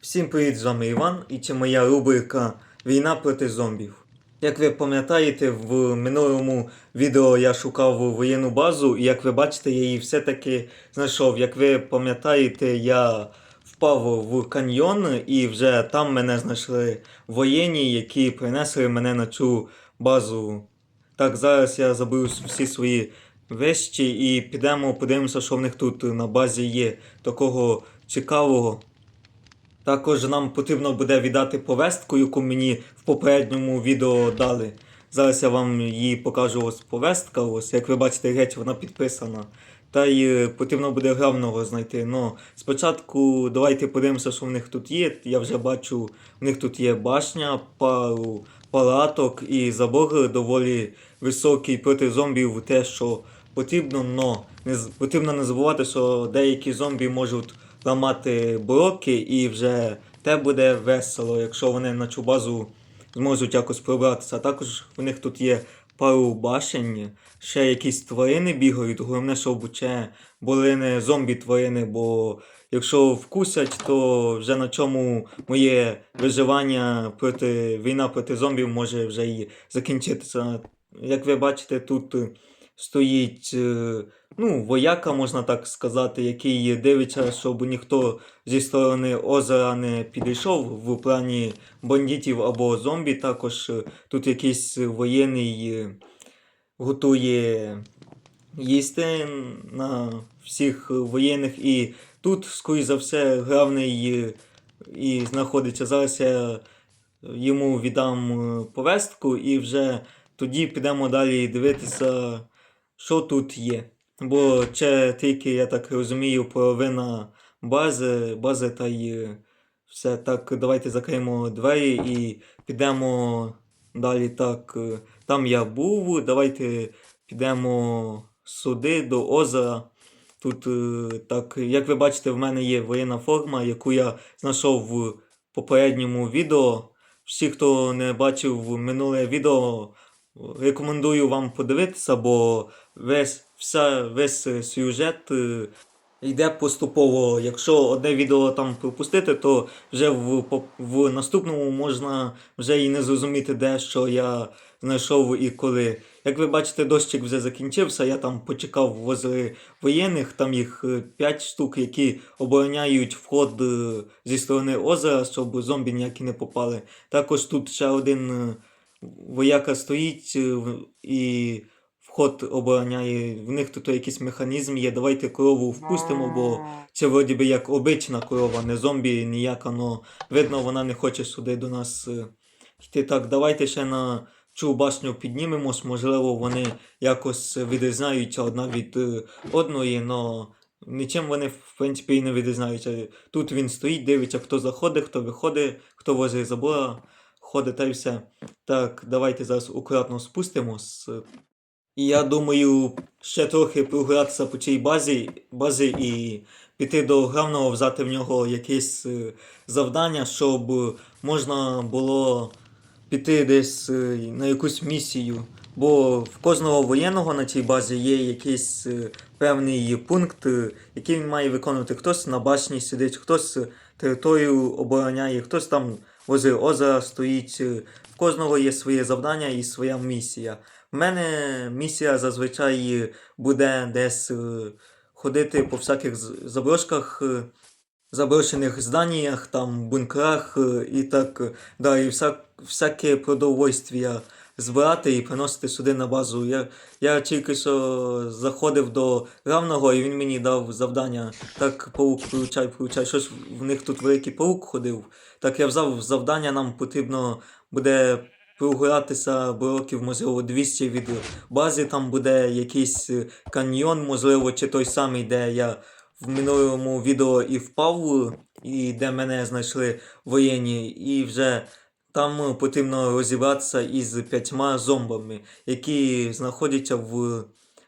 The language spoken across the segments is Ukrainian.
Всім привіт, з вами Іван, і це моя рубрика Війна проти зомбів. Як ви пам'ятаєте, в минулому відео я шукав воєнну базу, і як ви бачите, я її все-таки знайшов. Як ви пам'ятаєте, я впав в каньйон, і вже там мене знайшли воєнні, які принесли мене на цю базу. Так, зараз я заберу всі свої вещі і підемо подивимося, що в них тут на базі є такого цікавого. Також нам потрібно буде віддати повестку, яку мені в попередньому відео дали. Зараз я вам її покажу ось повестка. Ось, як ви бачите, геть вона підписана. Та й е, потрібно буде главного знайти. Ну, спочатку давайте подивимося, що в них тут є. Я вже бачу, в них тут є башня, пару палаток і забор доволі високий проти зомбів, те, що потрібно, но не потрібно не забувати, що деякі зомбі можуть ламати блоки, і вже те буде весело, якщо вони на цю базу зможуть якось пробратися. А також у них тут є пару башень, ще якісь тварини бігають. Головне, щоб це були не зомбі тварини, бо якщо вкусять, то вже на чому моє виживання проти війна проти зомбів може вже і закінчитися. Як ви бачите, тут стоїть е, ну, вояка, можна так сказати, який дивиться, щоб ніхто зі сторони озера не підійшов в плані бандитів або зомбі. Також е, тут якийсь воєнний е, готує їсти на всіх воєнних. І тут, скоріш за все, главний і знаходиться. Зараз я йому віддам повестку і вже тоді підемо далі дивитися, що тут є. Бо це тільки, я так розумію, половина бази, бази та й е, все. Так, давайте закриємо двері і підемо далі. Так, е, там я був, давайте підемо сюди, до озера. Тут, е, так, як ви бачите, в мене є воєнна форма, яку я знайшов в попередньому відео. Всі, хто не бачив минуле відео, рекомендую вам подивитися, бо весь, вся, весь е, сюжет е, йде поступово. Якщо одне відео там пропустити, то вже в, в наступному можна вже і не зрозуміти, де що я знайшов і коли. Як ви бачите, дощик вже закінчився, я там почекав возле воєнних, там їх 5 штук, які обороняють вход е, зі сторони озера, щоб зомбі ніякі не попали. Також тут ще один е, вояка стоїть е, і вход обороняє. В них тут якийсь механізм є. Давайте корову впустимо, бо це вроді би як обична корова, не зомбі ніяка, но видно, вона не хоче сюди до нас е, йти. Так, давайте ще на цю башню піднімемось, можливо, вони якось відрізняються одна від е, одної, но нічим вони, в принципі, і не відрізняються. Тут він стоїть, дивиться, хто заходить, хто виходить, хто возле забора ходить та й все. Так, давайте зараз акуратно спустимось. Я думаю, ще трохи програтися по цій базі, базі і піти до главного, взяти в нього якесь е, завдання, щоб можна було піти десь е, на якусь місію. Бо в кожного воєнного на цій базі є якийсь е, певний пункт, який він має виконувати. Хтось на башні сидить, хтось територію обороняє, хтось там возле озера стоїть. В кожного є своє завдання і своя місія. В мене місія зазвичай буде десь е, ходити по всяких заброшках, е, заброшених зданнях, там, бункерах е, і так далі. Вся, всяке продовольствие збирати і приносити сюди на базу. Я, я тільки що заходив до главного, і він мені дав завдання. Так, паук, получай, получай. Щось в них тут великий паук ходив. Так я взяв завдання, нам потрібно буде прогулятися років, можливо, 200 від бази, там буде якийсь е, каньйон, можливо, чи той самий, де я в минулому відео і впав, і де мене знайшли воєнні, і вже там потрібно розібратися із п'ятьма зомбами, які знаходяться в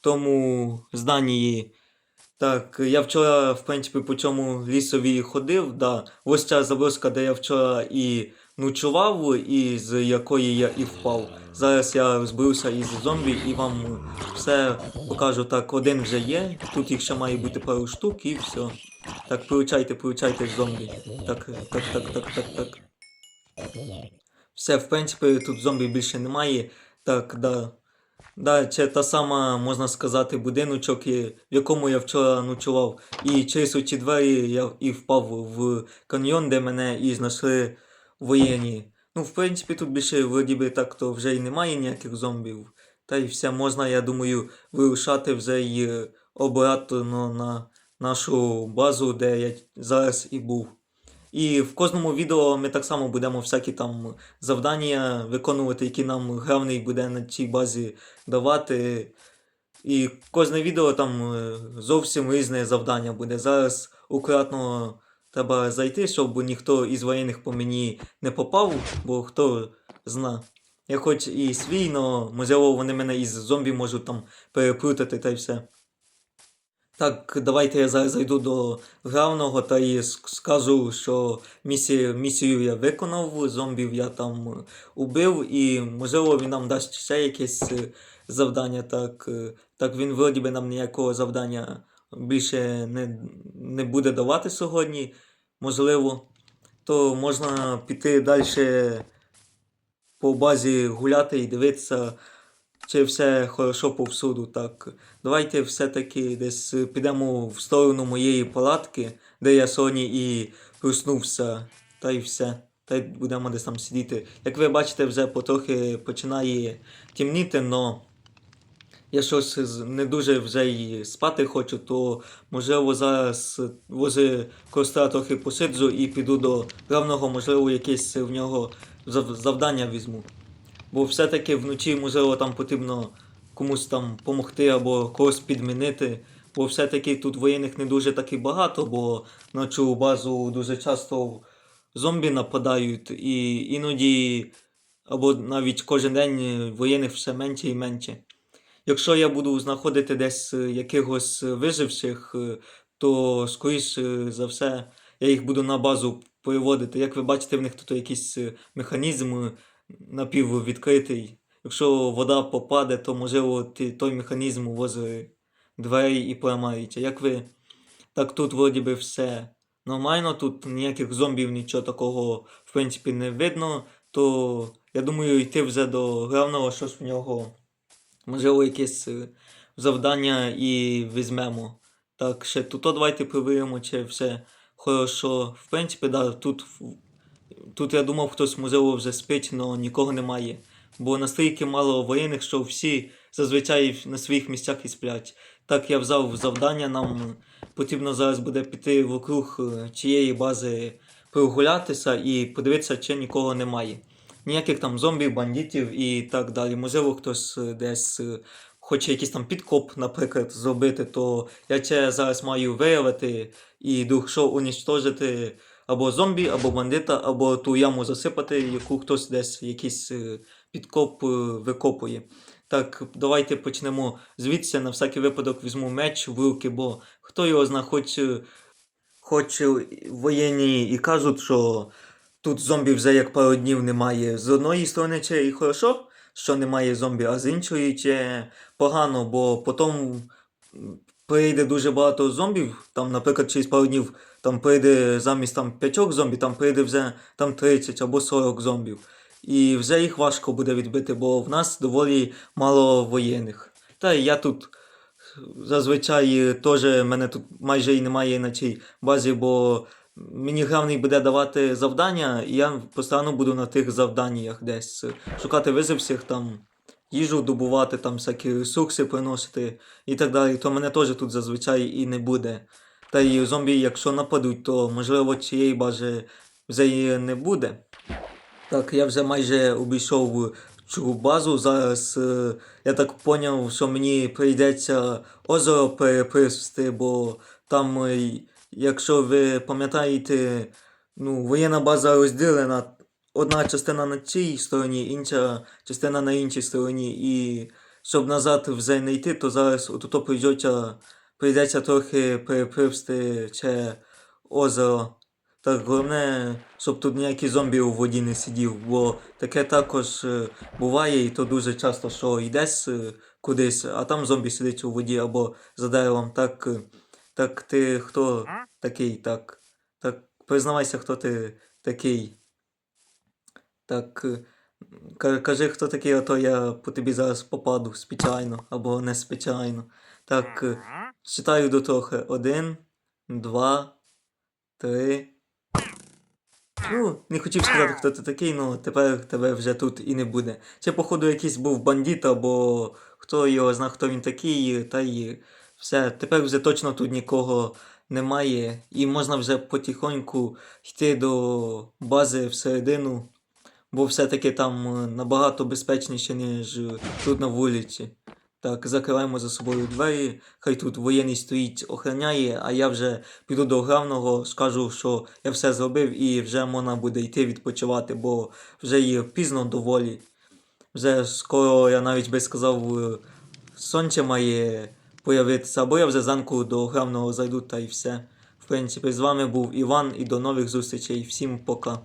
тому зданні. Так, я вчора, в принципі, по цьому лісові ходив, да. Ось ця заброска, де я вчора і ночував, і з якої я і впав. Зараз я розберуся із зомбі і вам все покажу. Так, один вже є. Тут їх ще має бути пару штук і все. Так, получайте, получайте зомбі. Так, так, так, так, так, так. Все, в принципі, тут зомбі більше немає. Так, да. Да, це та сама, можна сказати, будиночок, в якому я вчора ночував. І через оці двері я і впав в каньйон, де мене і знайшли воєнні. Ну, в принципі, тут більше вроді би так то вже й немає ніяких зомбів. Та й все можна, я думаю, вирушати вже й е, обратно на нашу базу, де я зараз і був. І в кожному відео ми так само будемо всякі там завдання виконувати, які нам гравний буде на цій базі давати. І кожне відео там е, зовсім різне завдання буде. Зараз акуратно треба зайти, щоб ніхто із воєнних по мені не попав, бо хто зна. Я хоч і свій, но можливо вони мене із зомбі можуть там переплутати та й все. Так, давайте я зараз зайду до главного та і скажу, що місію, місію я виконав, зомбів я там убив, і можливо він нам дасть ще якесь е, завдання. Так, е, так він вроді би нам ніякого завдання більше не, не буде давати сьогодні, можливо. То можна піти далі по базі гуляти і дивитися, чи все хорошо повсюду. Так, давайте все-таки десь підемо в сторону моєї палатки, де я сьогодні і проснувся, та й все. Та й будемо десь там сидіти. Як ви бачите, вже потрохи починає темніти, но я щось не дуже вже й спати хочу, то можливо зараз возле костра трохи посиджу і піду до главного, можливо, якесь в нього завдання візьму. Бо все-таки вночі, можливо, там потрібно комусь там допомогти або когось підмінити. Бо все-таки тут воєнних не дуже таки багато, бо на цю базу дуже часто зомбі нападають, і іноді, або навіть кожен день воєнних все менше і менше. Якщо я буду знаходити десь е, якихось виживших, е, то скоріше за все я їх буду на базу переводити. Як ви бачите, в них тут якийсь е, механізм е, напіввідкритий. Якщо вода попаде, то можливо той механізм возле дверей і поламається. Як ви. Так тут вроді би все нормально, тут ніяких зомбів, нічого такого в принципі не видно, то я думаю йти вже до главного, що ж в нього. Можливо, якесь е, завдання і візьмемо. Так, ще тут давайте перевіримо, чи все хорошо. В принципі, да, тут, тут я думав, хтось можливо вже спить, але нікого немає. Бо настільки мало воєнних, що всі зазвичай на своїх місцях і сплять. Так я взяв завдання, нам потрібно зараз буде піти вокруг е, чиєї бази прогулятися і подивитися, чи нікого немає. Ніяких там зомбів, бандитів і так далі. Можливо, хтось е, десь е, хоче якийсь там підкоп, наприклад, зробити, то я це зараз маю виявити і що унічтожити або зомбі, або бандита, або ту яму засипати, яку хтось десь якийсь е, підкоп викопує. Так, давайте почнемо звідси. На всякий випадок візьму меч в руки, бо хто його зна, хоч, хоч воєнні і кажуть, що тут зомбі вже як пару днів немає. З одної сторони, це і хорошо, що немає зомбі, а з іншої це погано, бо потім прийде дуже багато зомбів, там, наприклад, через пару днів там прийде замість там 5 зомбі, там прийде вже там 30 або 40 зомбів. І вже їх важко буде відбити, бо в нас доволі мало воєнних. Та я тут зазвичай теж мене тут майже і немає на цій базі, бо мені главний буде давати завдання, і я постійно буду на тих завданнях десь е, шукати визивців, там їжу добувати, там всякі ресурси приносити і так далі. То мене теж тут зазвичай і не буде. Та й зомбі, якщо нападуть, то можливо цієї бази вже і не буде. Так, я вже майже обійшов цю базу. Зараз е, я так поняв, що мені прийдеться озеро перепривести, бо там, е, якщо ви пам'ятаєте, ну, воєнна база розділена. Одна частина на цій стороні, інша частина на іншій стороні. І щоб назад вже не йти, то зараз отут прийдеться, прийдеться трохи перепривести це озеро. Так, головне, щоб тут ніякий зомбі у воді не сидів, бо таке також е, буває, і то дуже часто, що йдеш е, кудись, а там зомбі сидить у воді або за деревом. Так, е, Так ти хто такий? Так. Так, признавайся, хто ти такий. Так. е, ка- Кажи, хто такий, а то я по тобі зараз попаду спеціально або не спеціально. Так, е, читаю до трохи. Один, два, три. Ну, не хотів сказати, хто ти такий, ну тепер тебе вже тут і не буде. Це, походу, якийсь був бандит, або хто його зна, хто він такий, та й все. Тепер вже точно тут нікого немає. І можна вже потихоньку йти до бази всередину, бо все-таки там е, набагато безпечніше, ніж тут на вулиці. Так, закриваємо за собою двері, хай тут воєнний стоїть, охороняє, а я вже піду до главного, скажу, що я все зробив і вже можна буде йти відпочивати, бо вже є пізно доволі. Вже скоро, я навіть би сказав, е, сонце має появитися, або я вже зранку до гравного зайду та й все. В принципі, з вами був Іван і до нових зустрічей. Всім пока.